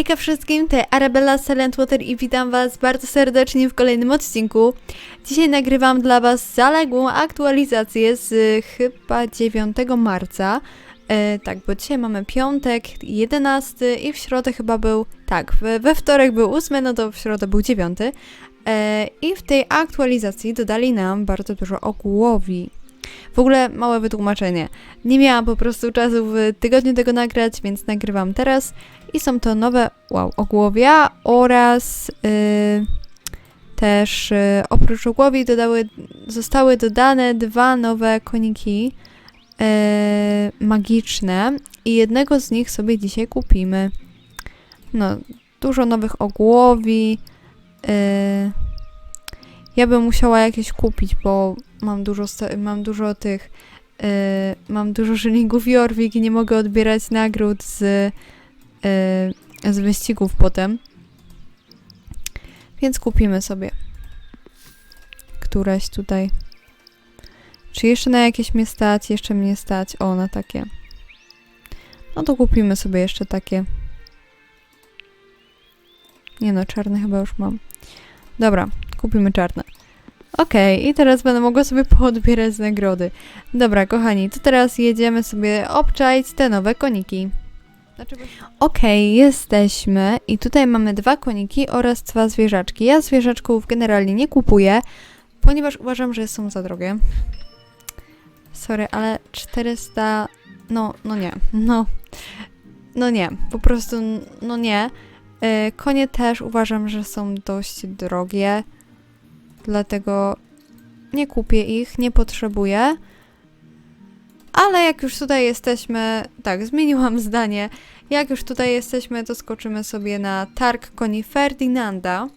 Hejka wszystkim, to Arabella Silentwater i witam was bardzo serdecznie w kolejnym odcinku. Dzisiaj nagrywam dla was zaległą aktualizację z y, chyba 9 marca. E, tak, bo dzisiaj mamy piątek, 11 i w środę chyba był, tak, we, we wtorek był 8, no to w środę był 9. E, I w tej aktualizacji dodali nam bardzo dużo ogłowi. W ogóle małe wytłumaczenie. Nie miałam po prostu czasu w tygodniu tego nagrać, więc nagrywam teraz. I są to nowe, wow, ogłowia oraz y, też y, oprócz ogłowi dodały, zostały dodane dwa nowe koniki y, magiczne i jednego z nich sobie dzisiaj kupimy. No, dużo nowych ogłowi. Y, ja bym musiała jakieś kupić, bo mam dużo, mam dużo tych, y, mam dużo żylingów Jorvik i nie mogę odbierać nagród z, y, z wyścigów potem. Więc kupimy sobie któreś tutaj. Czy jeszcze na jakieś mnie stać? Jeszcze mnie stać. O, na takie. No to kupimy sobie jeszcze takie. Nie no, czarne chyba już mam. Dobra, kupimy czarne. Okej, i teraz będę mogła sobie poodbierać nagrody. Dobra, kochani, to teraz jedziemy sobie obczaić te nowe koniki. Okej, jesteśmy i tutaj mamy dwa koniki oraz dwa zwierzaczki. Ja zwierzaczków generalnie nie kupuję, ponieważ uważam, że są za drogie. Sorry, ale 400... No, no nie, no... No nie, po prostu, no nie. Yy, Konie też uważam, że są dość drogie, dlatego nie kupię ich, nie potrzebuję. Ale jak już tutaj jesteśmy, tak, zmieniłam zdanie. Jak już tutaj jesteśmy, to skoczymy sobie na targ koni Ferdynanda.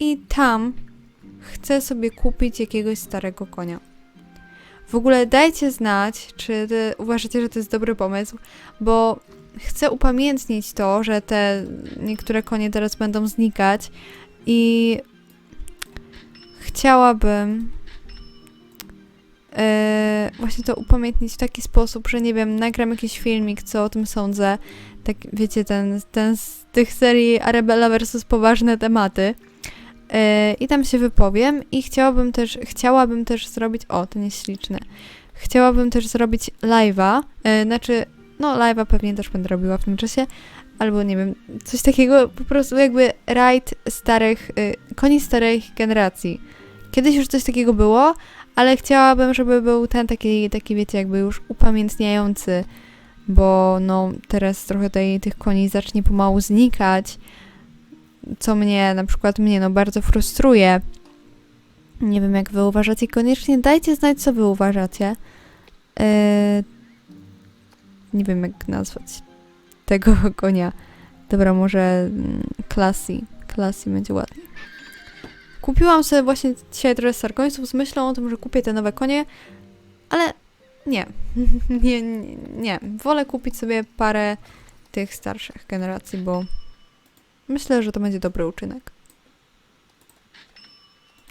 I tam chcę sobie kupić jakiegoś starego konia. W ogóle dajcie znać, czy uważacie, że to jest dobry pomysł, bo chcę upamiętnić to, że te niektóre konie teraz będą znikać i chciałabym e, właśnie to upamiętnić w taki sposób, że nie wiem, nagram jakiś filmik, co o tym sądzę. Tak, wiecie, ten, ten z tych serii Arabella versus poważne tematy. E, I tam się wypowiem i chciałabym też, chciałabym też zrobić, o, ten jest śliczny. Chciałabym też zrobić live'a, e, znaczy, no live'a pewnie też będę robiła w tym czasie, albo nie wiem, coś takiego, po prostu jakby rajd starych, y, koni starej generacji. Kiedyś już coś takiego było, ale chciałabym, żeby był ten taki, taki wiecie, jakby już upamiętniający, bo no teraz trochę tutaj tych koni zacznie pomału znikać, co mnie, na przykład mnie, no bardzo frustruje. Nie wiem, jak wy uważacie. Koniecznie dajcie znać, co wy uważacie. Yy, nie wiem, jak nazwać tego konia. Dobra, może mm, Classy. Classy będzie ładnie. Kupiłam sobie właśnie dzisiaj trochę starkońców z myślą o tym, że kupię te nowe konie, ale nie. nie, nie, nie. Wolę kupić sobie parę tych starszych generacji, bo myślę, że to będzie dobry uczynek.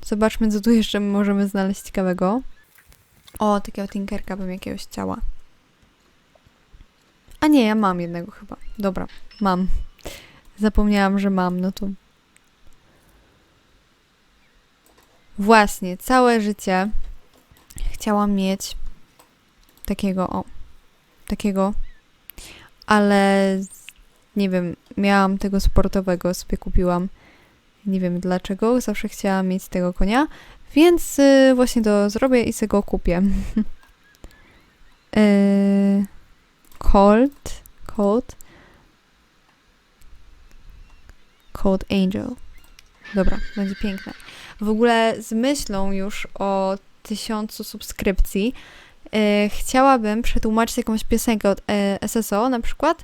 Zobaczmy, co tu jeszcze możemy znaleźć ciekawego. O, takiego Tinkerka bym jakiegoś chciała. A nie, ja mam jednego chyba. Dobra, mam. Zapomniałam, że mam, no to. Właśnie, całe życie chciałam mieć takiego, o, takiego, ale nie wiem, miałam tego sportowego, sobie kupiłam. Nie wiem dlaczego, zawsze chciałam mieć tego konia, więc y, właśnie to zrobię i sobie go kupię. Colt, Colt, Cold Angel. Dobra, będzie piękne. W ogóle z myślą już o tysiącu subskrypcji e, chciałabym przetłumaczyć jakąś piosenkę od e, SSO na przykład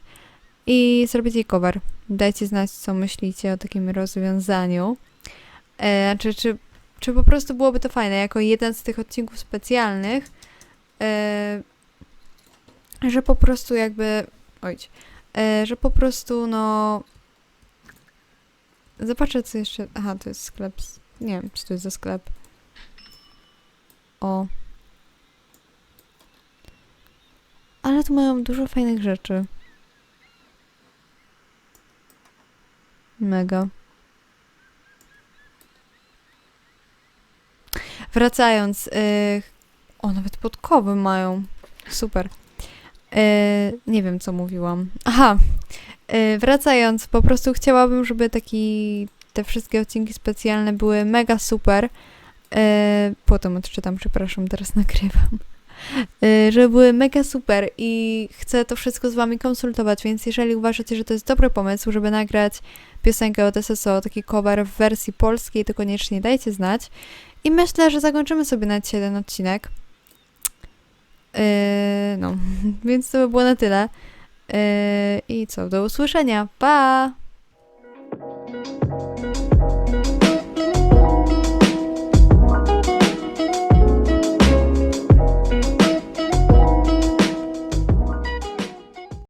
i zrobić jej cover. Dajcie znać, co myślicie o takim rozwiązaniu. E, czy, czy, czy po prostu byłoby to fajne, jako jeden z tych odcinków specjalnych, e, że po prostu jakby, oj, e, że po prostu no Zobaczę, co jeszcze. Aha, to jest sklep. z- Nie wiem, czy to jest za sklep. O. Ale tu mają dużo fajnych rzeczy. Mega. Wracając, yy, o, nawet podkowy mają. Super. Yy, nie wiem, co mówiłam. Aha, yy, wracając, po prostu chciałabym, żeby taki, te wszystkie odcinki specjalne były mega super. Yy, potem odczytam, przepraszam, teraz nagrywam. Żeby były mega super i chcę to wszystko z wami konsultować, więc jeżeli uważacie, że to jest dobry pomysł, żeby nagrać piosenkę od SSO, taki cover w wersji polskiej, to koniecznie dajcie znać. I myślę, że zakończymy sobie na dzisiaj ten odcinek. Yy, no, więc to by było na tyle. Yy, I co, do usłyszenia. Pa!